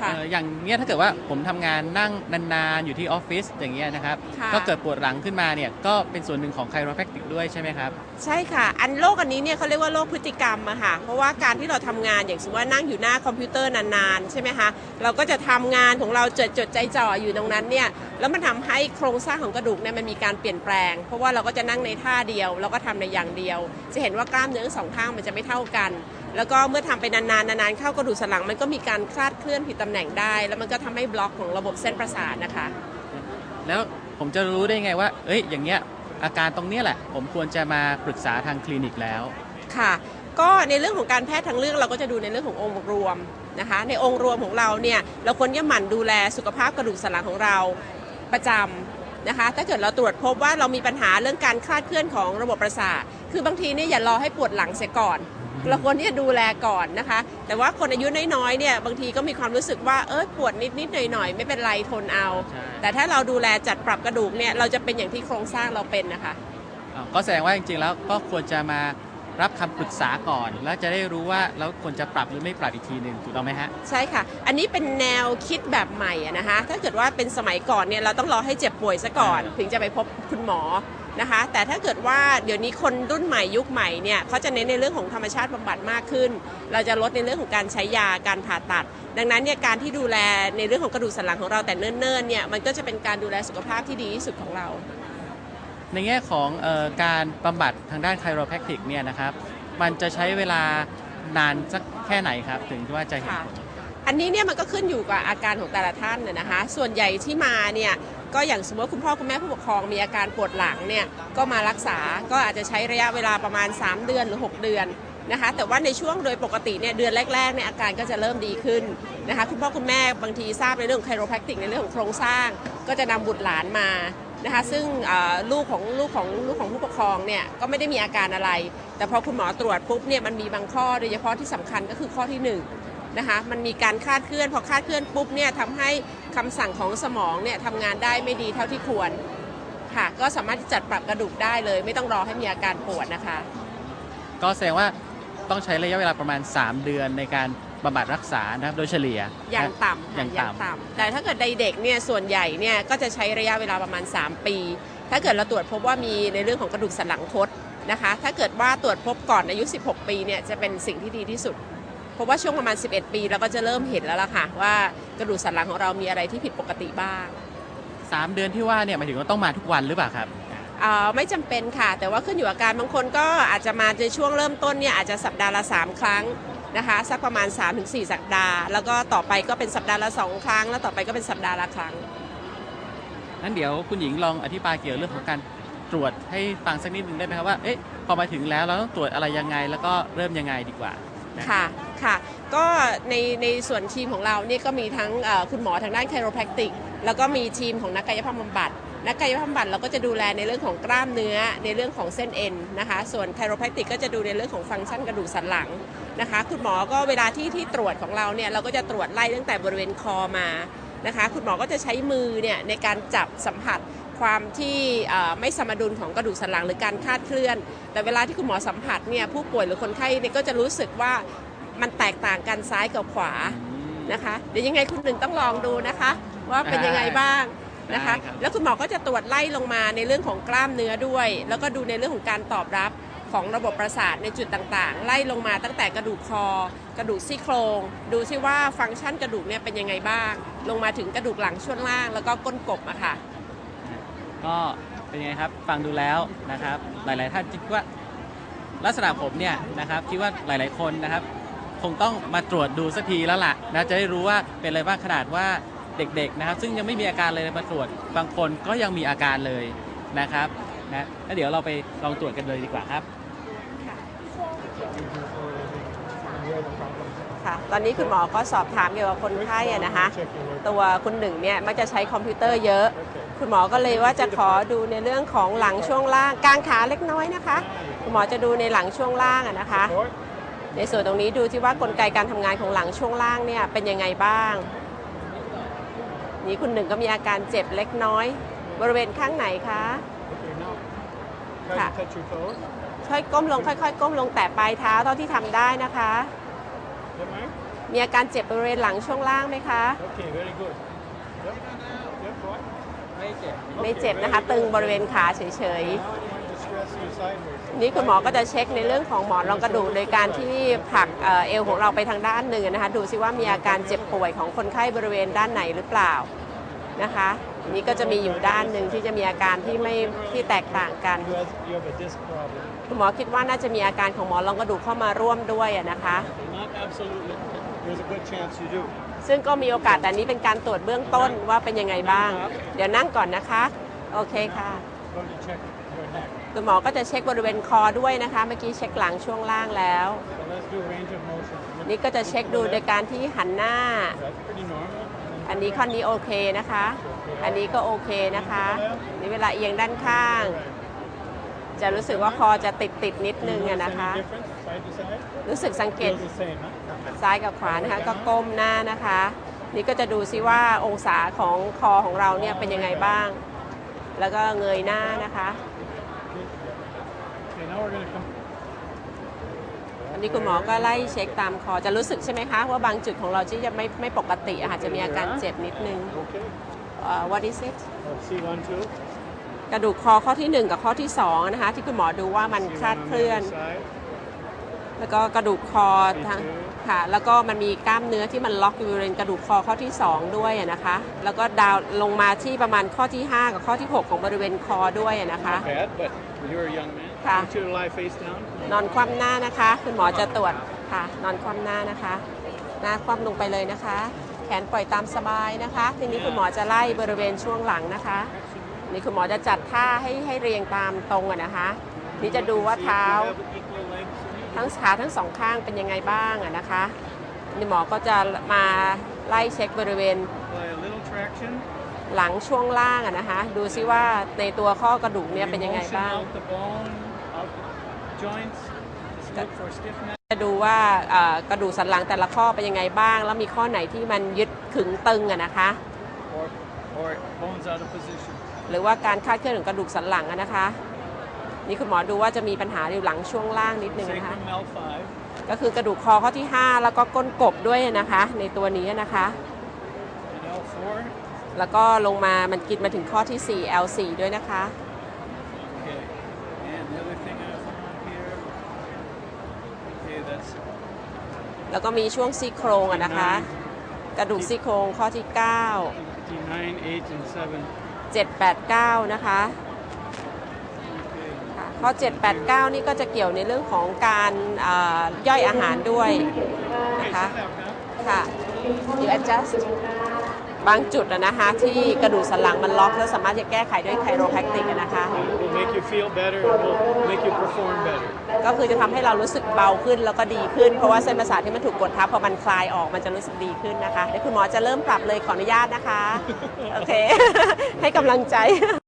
ค่ะเอ่ออย่างเนี้ยถ้าเกิดว่าผมทำงานนั่งนานๆอยู่ที่ออฟฟิศอย่างเงี้ยนะครับค่ะก็เกิดปวดหลังขึ้นมาเนี่ยก็เป็นส่วนหนึ่งของไคโรแพคติกด้วยใช่ไหมครับ ใช่ค่ะ อันโรคอันนี้เนี่ยเขาเรียกว่าโรคพฤติกรรมอะค่ะ เพราะว่าการที่เราทำงานอย่างสมมติว่านั่งอยู่หน้าคอมพิวเตอร์นานๆใช่ไหมคะเราก็จะทำงานของเราจดจดใจจ่ออยู่ตรงนั้นเนี่ยแล้วมันทำให้โครงสร้างของกระดูกเนี่ยมันมีการเปลี่ยนแปลง เพราะว่าเราก็จะนั่งในท่าเดียวแล้วก็ทำในอย่างเดียว จะเห็นว่ากล้ามเนื้อทั้งสองข้างมันจะไม่เท่ากัน แล้วก็เมื่อทำไปนานๆนานๆเข้ากระดูกสันหลัง มันก็มีการคลาดเคลื่อนผิดตำแหน่งได้ แล้วมันก็ทำให้บล็อกของระบบเส้นประสาทนะคะ แล้วผมจะรู้ได้ไงว่า เอ้ย อย่างเงี้ยอาการตรงเนี้ยแหละ ผมควรจะมาปรึกษาทางคลินิกแล้ว ค่ะ ก็ในเรื่องของการแพทย์ทางเลือกเราก็จะดูในเรื่องขององค์รวมนะคะ ในองค์รวมของเราเนี่ยเราควรจะหมั่นดูแลสุขภาพกระดูกสันหลังของเราประจำนะคะ ถ้าเกิดเราตรวจพบว่าเรามีปัญหาเรื่องการคลาดเคลื่อนของระบบประสาท คือบางทีเนี่ยอย่ารอให้ปวดหลังเสียก่อน เราควรที่จะดูแลก่อนนะคะ แต่ว่าคนอายุน้อยๆเนี่ยบางทีก็มีความรู้สึกว่าเออปวดนิดๆหน่อยๆ ไม่เป็นไรทนเอาใช่แต่ถ้าเราดูแลจัดปรับกระดูกเนี่ยเราจะเป็นอย่างที่โครงสร้างเราเป็นนะคะอ้าวก็แสดงว่าจริงๆแล้วก็ควรจะมา รับคำปรึกษาก่อน แล้วจะได้รู้ว่าเราควรจะปรับหรือไม่ปรับอีกทีหนึ่งถูกต้องไหมฮะ ใช่ค่ะ อันนี้เป็นแนวคิดแบบใหม่อะนะคะ ถ้าเกิดว่าเป็นสมัยก่อนเนี่ยเราต้องรอให้เจ็บป่วยซะก่อนอ่าถึงจะไปพบคุณหมอนะคะ แต่ถ้าเกิดว่าเดี๋ยวนี้คนรุ่นใหม่ยุคใหม่เนี่ยเขาจะเน้นในเรื่องของธรรมชาติบำบัดมากขึ้น เราจะลดในเรื่องของการใช้ยาการผ่าตัด ดังนั้นเนี่ยการที่ดูแลในเรื่องของกระดูกสันหลังของเราแต่เนิ่นๆเนี่ยมันก็จะเป็นการดูแลสุขภาพที่ดีที่สุดของเรา ในแง่ของเออการบำบัดทางด้านไคโรแพคติกเนี่ยนะครับมันจะใช้เวลานานสักแค่ไหนครับ ถึงที่ว่าจะเห็นผลอันนี้เนี่ยมันก็ขึ้นอยู่กับอาการของแต่ละท่านนะนะคะ ส่วนใหญ่ที่มาเนี่ยก็อย่างสมมติว่าคุณพ่อคุณแม่ผู้ปกครองมีอาการปวดหลังเนี่ยก็มารักษาก็อาจจะใช้ระยะเวลาประมาณ 3 เดือนหรือ 6 เดือนนะคะ แต่ว่าในช่วงโดยปกติเนี่ยเดือนแรกๆเนี่ยอาการก็จะเริ่มดีขึ้นนะคะ คุณพ่อคุณแม่บางทีทราบในเรื่องของไคโรแพคติกในเรื่องของโครงสร้าง ก็จะนำบุตรหลานมา นะคะซึ่งลูกของลูกของลูกของผู้ปกครองเนี่ยก็ไม่ได้มีอาการอะไร แต่พอคุณหมอตรวจปุ๊บเนี่ยมันมีบางข้อโดยเฉพาะที่สำคัญก็คือข้อที่หนึ่งนะคะมันมีการคาดเคลื่อน พอคาดเคลื่อนปุ๊บเนี่ยทำให้คำสั่งของสมองเนี่ยทำงานได้ไม่ดีเท่าที่ควรค่ะก็สามารถที่จัดปรับกระดูกได้เลย ไม่ต้องรอให้มีอาการปวดนะคะ ก็แสดงว่า ต้องใช้ระยะเวลาประมาณ 3 เดือนในการบำบัดรักษานะครับโดยเฉลี่ยอย่างนะต่ำอย่างค่ะต่ำแต่ถ้าเกิดในเด็กเนี่ยส่วนใหญ่เนี่ยก็จะใช้ระยะเวลาประมาณ 3 ปี ถ้าเกิดเราตรวจพบว่ามีในเรื่องของกระดูกสันหลังคดนะคะ ถ้าเกิดว่าตรวจพบก่อนอายุ 16 ปีเนี่ยจะเป็นสิ่งที่ดีที่สุด เพราะว่าช่วงประมาณ 11 ปีเราก็จะเริ่มเห็นแล้วล่ะค่ะว่ากระดูกสันหลังของเรามีอะไรที่ผิดปกติบ้างสามเดือนที่ว่าเนี่ยหมายถึงว่าต้องมาทุกวันหรือเปล่าครับอ่า ไม่จำเป็นค่ะ แต่ว่าขึ้นอยู่กับอาการบางคนก็อาจจะมาในช่วงเริ่มต้นเนี่ยอาจจะสัปดาห์ละ 3 ครั้งนะคะสักประมาณ 3-4 สัปดาห์ แล้วก็ต่อไปก็เป็นสัปดาห์ละ 2 ครั้ง แล้วต่อไปก็เป็นสัปดาห์ละครั้งงั้นเดี๋ยวคุณหญิงลองอธิบายเกี่ยวเรื่องของการตรวจให้ฟังสักนิดหนึ่งได้ไหมครับว่าเอ๊ะพอมาถึงแล้วเราต้องตรวจอะไรยังไง แล้วก็เริ่มยังไงดีกว่าค่ะค่ะก็ในในส่วนทีมของเราเนี่ยก็มีทั้งเอ่อคุณหมอทางด้านไคโรแพคติก แล้วก็มีทีมของนักกายภาพบำบัด นักกายภาพบำบัดเราก็จะดูแลในเรื่องของกล้ามเนื้อในเรื่องของเส้นเอ็นนะคะ ส่วนไคโรแพคติกก็จะดูในเรื่องของฟังก์ชันกระดูกสันหลังนะคะ คุณหมอก็เวลาที่ที่ตรวจของเราเนี่ยเราก็จะตรวจไล่ตั้งแต่บริเวณคอมานะคะ คุณหมอก็จะใช้มือเนี่ยในการจับสัมผัสความที่ไม่สมดุลของกระดูกสันหลังหรือการคาดเคลื่อน แต่เวลาที่คุณหมอสัมผัสเนี่ยผู้ป่วยหรือคนไข้เนี่ยก็จะรู้สึกว่ามันแตกต่างกันซ้ายกับขวานะคะ เดี๋ยวยังไงคุณหนึ่งต้องลองดูนะคะ ว่าเป็นยังไงบ้าง นะคะ ได้ครับ แล้วคุณหมอก็จะตรวจไล่ลงมาในเรื่องของกล้ามเนื้อด้วย แล้วก็ดูในเรื่องของการตอบรับของระบบประสาทในจุดต่างๆ ไล่ลงมาตั้งแต่กระดูกคอ กระดูกซี่โครง ดูซิว่าฟังก์ชันกระดูกเนี่ยเป็นยังไงบ้าง ลงมาถึงกระดูกหลังช่วงล่างแล้วก็ก้นกบอะค่ะ ก็เป็นยังไงครับฟังดูแล้วนะครับ หลาย ๆ ท่านคิดว่าลักษณะผมเนี่ยนะครับคิดว่าหลาย ๆ คนนะครับ คงต้องมาตรวจดูสักทีแล้วล่ะนะจะได้รู้ว่าเป็นอะไรบ้างขนาดว่า เด็กๆนะครับ ซึ่งยังไม่มีอาการเลยมาตรวจบางคนก็ยังมีอาการเลยนะครับนะแล้วเดี๋ยวเราไปลองตรวจกันเลยดีกว่าครับค่ะตอนนี้คุณหมอก็สอบถามเกี่ยวกับคนไข้อะนะคะ ตัวคุณหนึ่งเนี่ยมักจะใช้คอมพิวเตอร์เยอะ คุณหมอก็เลยว่าจะขอดูในเรื่องของหลังช่วงล่างกลางขาเล็กน้อยนะคะ คุณหมอจะดูในหลังช่วงล่างอะนะคะ ในส่วนตรงนี้ดูที่ว่ากลไกการทำงานของหลังช่วงล่างเนี่ยเป็นยังไงบ้าง นี่คุณหนึ่งก็มีอาการเจ็บเล็กน้อย บริเวณข้างไหนคะ Okay, now, can ค่ะ you touch your toes? ค่อยก้มลงค่อยๆ ก้มลงแตะปลายเท้าเท่าที่ทำได้นะคะ Good, ma'am? มีอาการเจ็บบริเวณหลังช่วงล่างไหมคะ Okay, very good. Yep. Yep, right. ไม่เจ็บ ไม่เจ็บนะคะ ตึงบริเวณขาเฉย Now you นี่คุณหมอก็จะเช็คในเรื่องของหมอนรองกระดูกโดยการที่ผลักเอ่อเอวของเราไปทางด้านหนึ่งนะคะ ดูซิว่ามีอาการเจ็บป่วยของคนไข้บริเวณด้านไหนหรือเปล่านะคะอันนี้ก็จะมีอยู่ด้านหนึ่งที่จะมีอาการที่ไม่ที่แตกต่างกัน You have, you have a disc problem. คุณหมอคิดว่าน่าจะมีอาการของหมอนรองกระดูกเข้ามาร่วมด้วยอะนะคะ Not absolutely. There's a good chance you do. ซึ่งก็มีโอกาสแต่อันนี้เป็นการตรวจเบื้องต้นว่าเป็นยังไงบ้าง เดี๋ยวนั่งก่อนนะคะ โอเคค่ะ คุณหมอก็จะเช็คบริเวณคอด้วยนะคะ เมื่อกี้เช็คหลังช่วงล่างแล้ว นี่ก็จะเช็คดูโดยการที่หันหน้า อันนี้ข้อนี้โอเคนะคะ อันนี้ก็โอเคนะคะ นี่เวลาเอียงด้านข้าง จะรู้สึกว่าคอจะติดติดๆนิดนึงนะคะ รู้สึกสังเกตซ้ายกับขวานะคะ ก็ก้มหน้านะคะ นี่ก็จะดูซิว่าองศาของคอของเราเนี่ยเป็นยังไงบ้าง แล้วก็เงยหน้านะคะ Okay, now we're going to come. อันนี้คุณหมอก็ไล่เช็คตามคอจะรู้สึกใช่ไหมคะ ว่าบางจุดของเราที่จะไม่ไม่ปกติอะค่ะจะมีอาการเจ็บนิดนึง Okay. เอ่อ what is it Let's see one, two. กระดูกคอข้อที่1 กับข้อที่ 2 นะคะ ที่คุณหมอดูว่ามัน See คลาด one on เค the ลื่อน other side. แล้วก็กระดูกคอทางค่ะ แล้วก็มันมีกล้ามเนื้อที่มันล็อกอยู่บริเวณกระดูกคอข้อที่ 2 ด้วยอะนะคะ แล้วก็ดาวน์ลงมาที่ประมาณข้อที่ 5 กับข้อที่ 6 ของบริเวณคอด้วยอะนะคะ Not bad, but you're a young man. Yeah. I want you to lie face down. นอนคว่ำหน้านะคะ คุณหมอจะตรวจค่ะ นอนคว่ำหน้านะคะ หน้าคว่ำลงไปเลยนะคะ แขนปล่อยตามสบายนะคะ ทีนี้คุณหมอจะไล่บริเวณช่วงหลังนะคะ นี่คุณหมอจะจัดท่าให้ให้เรียงตามตรงอะนะคะ นี่จะดูว่า See if you เท้า have equal lengths in you. ทั้งขาทั้งสองข้างเป็นยังไงบ้างอะนะคะ นี่หมอก็จะมาไล่เช็คบริเวณ Apply a little traction. หลังช่วงล่างอะนะคะ ดูซิว่าในตัวข้อกระดูกเนี่ยเป็นยังไง Motion บ้าง out the bone, จะดูว่าเอ่อกระดูกสันหลังแต่ละข้อเป็นยังไงบ้าง แล้วมีข้อไหนที่มันยึดขึงตึงอะนะคะ or, or bones out of position. หรือว่าการคลาดเคลื่อนของกระดูกสันหลังอะนะคะ นี่คุณหมอดูว่าจะมีปัญหาอยู่หลังช่วงล่างนิดนึงนะคะ Sacrum L5. ก็คือกระดูกคอข้อที่ 5 แล้วก็ก้นกบด้วยนะคะ ในตัวนี้นะคะ And L4. แล้วก็ลงมามันกินมาถึงข้อที่ 4 L4 ด้วยนะคะ Okay. And the other thing I found here. Okay, that's แล้วก็มีช่วงซี่โครงอะนะคะ กระดูกซี่โครงข้อที่9 59, 8, and 7. 7 8 9 นะคะ Okay. ค่ะข้อ7 8 9 นี่ก็จะเกี่ยวในเรื่องของการอ่าย่อยอาหารด้วย Okay, นะคะ sit down now. ค่ะ you adjust บางจุดอะนะคะที่กระดูกสันหลังมันล็อกแล้วสามารถจะแก้ไขด้วยไคโรแพคติกนะคะ Will make you feel better and will make you perform better. ก็คือจะทำให้เรารู้สึกเบาขึ้นแล้วก็ดีขึ้น เพราะว่าเส้นประสาทที่มันถูกกดทับพอมันคลายออกมันจะรู้สึกดีขึ้นนะคะเดี๋ยวคุณหมอจะเริ่มปรับเลยขออนุญาตนะคะ โอเค ให้กำลังใจ